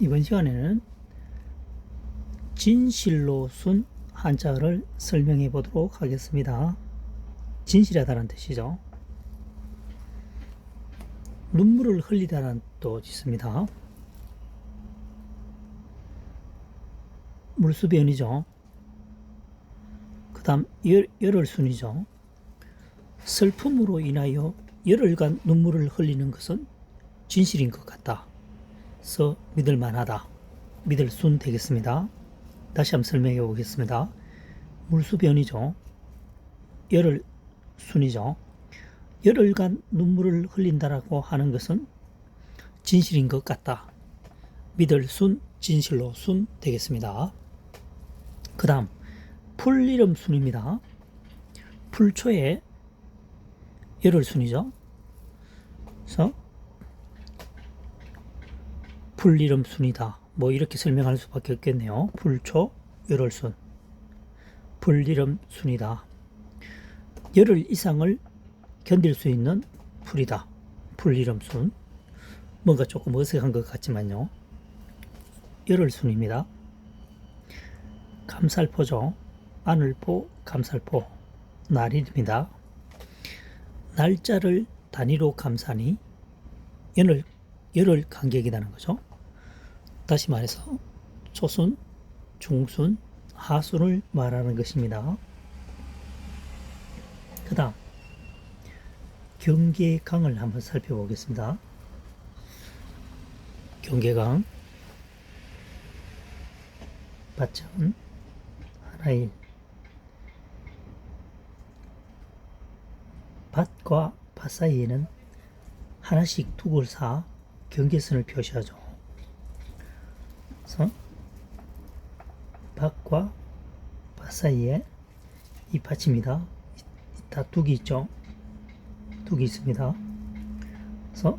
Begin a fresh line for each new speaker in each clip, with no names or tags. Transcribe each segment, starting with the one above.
이번 시간에는 진실로 순 한자를 설명해 보도록 하겠습니다. 진실하다는 뜻이죠. 눈물을 흘리다는 뜻도 있습니다. 물수변이죠. 그 다음 열혈순이죠. 슬픔으로 인하여 열흘간 눈물을 흘리는 것은 진실인 것 같다. 서 믿을 만하다. 믿을 순 되겠습니다. 다시 한번 설명해 보겠습니다. 물수변이죠. 열흘 순이죠. 열흘간 눈물을 흘린다라고 하는 것은 진실인 것 같다. 믿을 순, 진실로 순 되겠습니다. 그 다음, 풀 이름 순입니다. 풀초에 열흘 순이죠. 그래서 풀이름 순이다. 뭐 이렇게 설명할 수밖에 없겠네요. 풀초 열흘 순. 풀이름 순이다. 열흘 이상을 견딜 수 있는 풀이다. 풀이름 순. 뭔가 조금 어색한 것 같지만요. 열흘 순입니다. 감살포죠. 아늘포, 감살포, 날일입니다. 날짜를 단위로 감사니 열흘, 열흘 간격이라는 거죠. 다시 말해서 초순, 중순, 하순을 말하는 것입니다. 그 다음 경계 강을 한번 살펴보겠습니다. 경계강 밭천 하나일 밭과 밭 사이에는 하나씩 두골 사 경계선을 표시하죠. 그래서 밭과 밭 사이에 이 밭입니다. 다 둑이 있죠. 둑이 있습니다. 그래서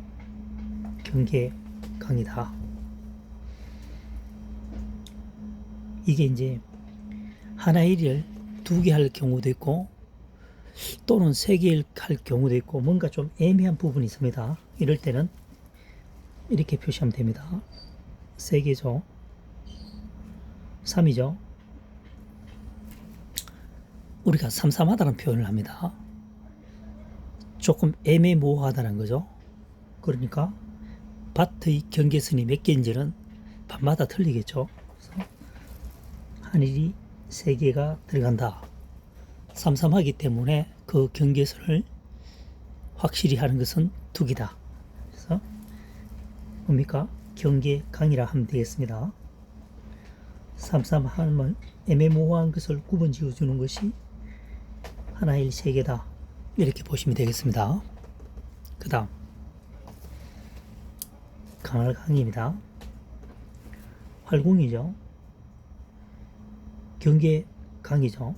경계 강이다. 이게 이제 하나의 일을 두 개 할 경우도 있고 또는 세개할 경우도 있고 뭔가 좀 애매한 부분이 있습니다. 이럴 때는 이렇게 표시하면 됩니다. 세 개죠. 3이죠. 우리가 삼삼하다는 표현을 합니다. 조금 애매모호하다는 거죠. 그러니까 밭의 경계선이 몇 개인지는 밭마다 틀리겠죠. 하늘이 세 개가 들어간다. 삼삼하기 때문에 그 경계선을 확실히 하는 것은 두기다. 그래서 뭡니까? 경계강이라 하면 되겠습니다. 삼삼하면 애매모호한 것을 구분 지어주는 것이 하나일 세 개다. 이렇게 보시면 되겠습니다. 그 다음 강할 강입니다. 활궁이죠. 경계 강이죠.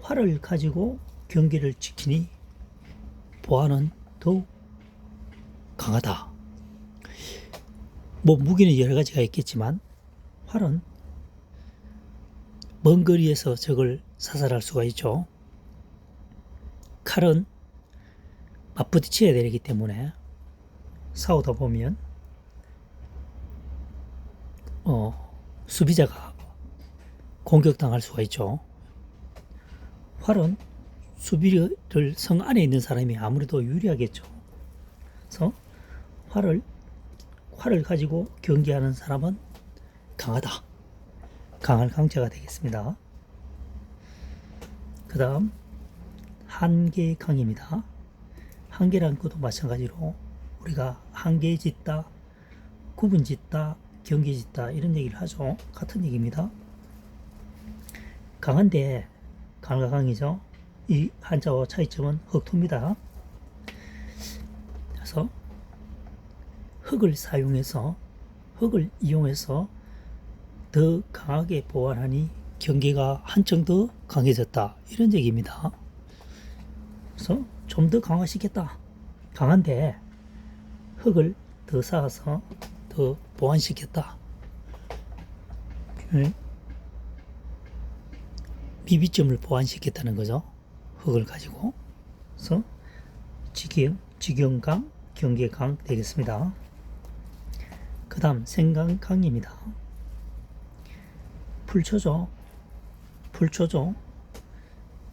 활을 가지고 경계를 지키니 보안은 더욱 강하다. 뭐 무기는 여러 가지가 있겠지만 활은 먼 거리에서 적을 사살할 수가 있죠. 칼은 맞부딪혀야 되기 때문에 싸우다 보면 어, 수비자가 공격당할 수가 있죠. 활은 수비를 성 안에 있는 사람이 아무래도 유리하겠죠. 그래서 활을 활을 가지고 경기하는 사람은 강하다. 강할 강자가 되겠습니다. 그 다음 한계 강입니다. 한계란 것도 마찬가지로 우리가 한계 짓다, 구분 짓다, 경계 짓다 이런 얘기를 하죠. 같은 얘기입니다. 강한데 강과 강이죠. 이 한자와 차이점은 흑토입니다. 그래서 흙을 사용해서 흙을 이용해서 더 강하게 보완하니 경계가 한층 더 강해졌다 이런 얘기입니다. 그래서 좀 더 강화시켰다. 강한데 흙을 더 쌓아서 더 보완시켰다. 네. 미비점을 보완시켰다는 거죠. 흙을 가지고. 그래서 직경, 직경강, 경계강 되겠습니다. 그 다음 생강강입니다. 풀초죠. 풀초죠.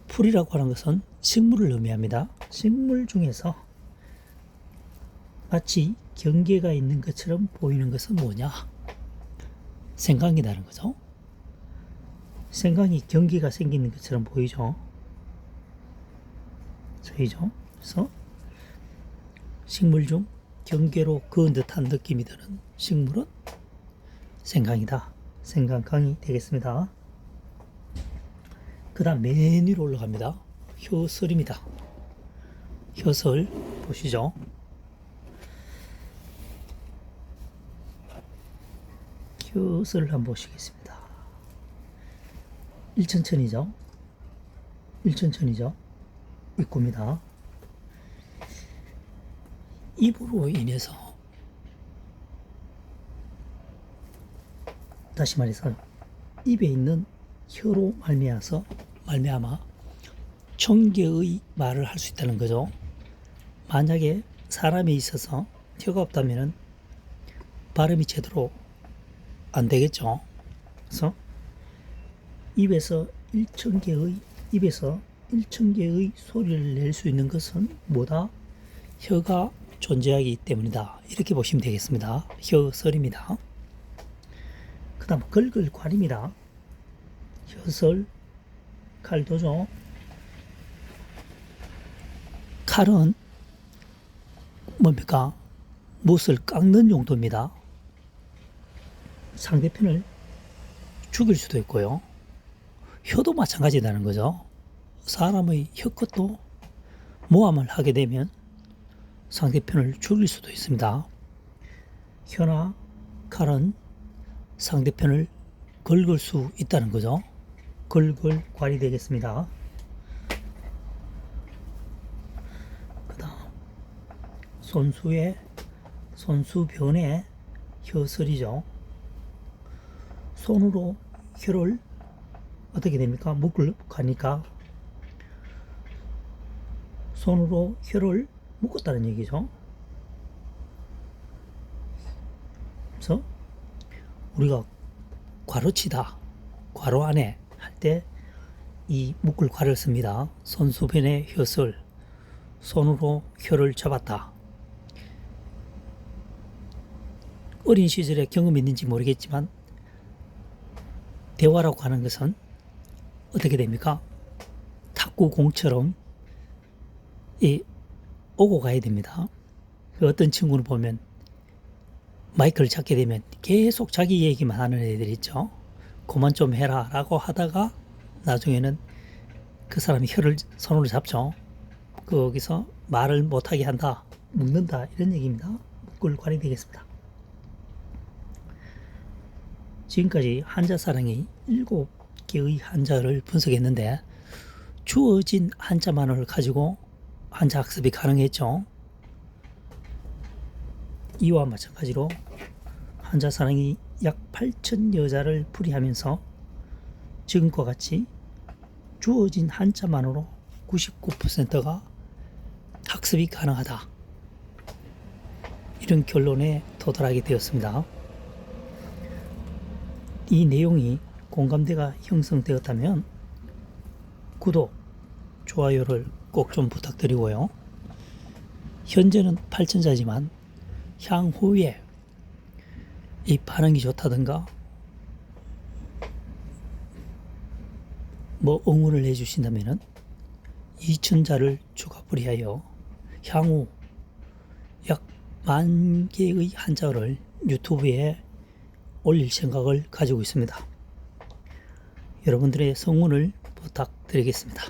풀이라고 하는 것은 식물을 의미합니다. 식물 중에서 마치 경계가 있는 것처럼 보이는 것은 뭐냐? 생강이라는 거죠. 생강이 경계가 생기는 것처럼 보이죠. 보이죠? 그래서 식물 중 경계로 그은 듯한 느낌이 드는 식물은 생강이다. 생강 강이 되겠습니다. 그 다음 맨 위로 올라갑니다. 효설입니다. 효설 보시죠. 효설을 한번 보시겠습니다. 일천천이죠. 일천천이죠. 입구입니다. 입으로 인해서 다시 말해서 입에 있는 혀로 말미암아서 말미암아 청개의 말을 할 수 있다는 거죠. 만약에 사람이 있어서 혀가 없다면은 발음이 제대로 안 되겠죠. 그래서 입에서 일천 개의 입에서 일천 개의 소리를 낼 수 있는 것은 뭐다? 혀가 존재하기 때문이다. 이렇게 보시면 되겠습니다. 혀설입니다. 그 다음 걸글괄입니다. 혀설, 칼도죠. 칼은 뭡니까? 못을 깎는 용도입니다. 상대편을 죽일 수도 있고요. 혀도 마찬가지라는 거죠. 사람의 혀끝도 모함을 하게 되면 상대편을 죽일 수도 있습니다. 혀나 칼은 상대편을 긁을 수 있다는 거죠. 긁을괄이 되겠습니다. 그 다음 손수의 손수변의 혀설이죠. 손으로 혀를 어떻게 됩니까? 묶을 가니까 손으로 혀를 묶었다는 얘기죠. 그래서 우리가 괄호치다, 괄호 안에 할 때 이 묶을 괄을 씁니다. 손수변의 혀설, 손으로 혀를 잡았다. 어린 시절에 경험이 있는지 모르겠지만 대화라고 하는 것은 어떻게 됩니까? 탁구공처럼 이 오고 가야 됩니다. 그 어떤 친구를 보면 마이크를 잡게 되면 계속 자기 얘기만 하는 애들 있죠. 그만 좀 해라 라고 하다가 나중에는 그 사람이 혀를 손으로 잡죠. 거기서 말을 못하게 한다, 묶는다 이런 얘기입니다. 묶을 관이 되겠습니다. 지금까지 한자사랑이 일곱 개의 한자를 분석했는데 주어진 한자만을 가지고 한자 학습이 가능했죠. 이와 마찬가지로 한자사랑이 약 8천 여자를 풀이하면서 지금과 같이 주어진 한자만으로 99%가 학습이 가능하다. 이런 결론에 도달하게 되었습니다. 이 내용이 공감대가 형성되었다면 구독, 좋아요를 꼭 좀 부탁드리고요. 현재는 8천자지만 향후에 이 반응이 좋다든가 뭐 응원을 해주신다면은 2천자를 추가 불이하여 향후 약 만 개의 한자를 유튜브에 올릴 생각을 가지고 있습니다. 여러분들의 성원을 부탁드리겠습니다.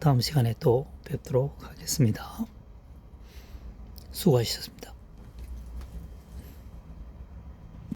다음 시간에 또 뵙도록 하겠습니다. 수고하셨습니다.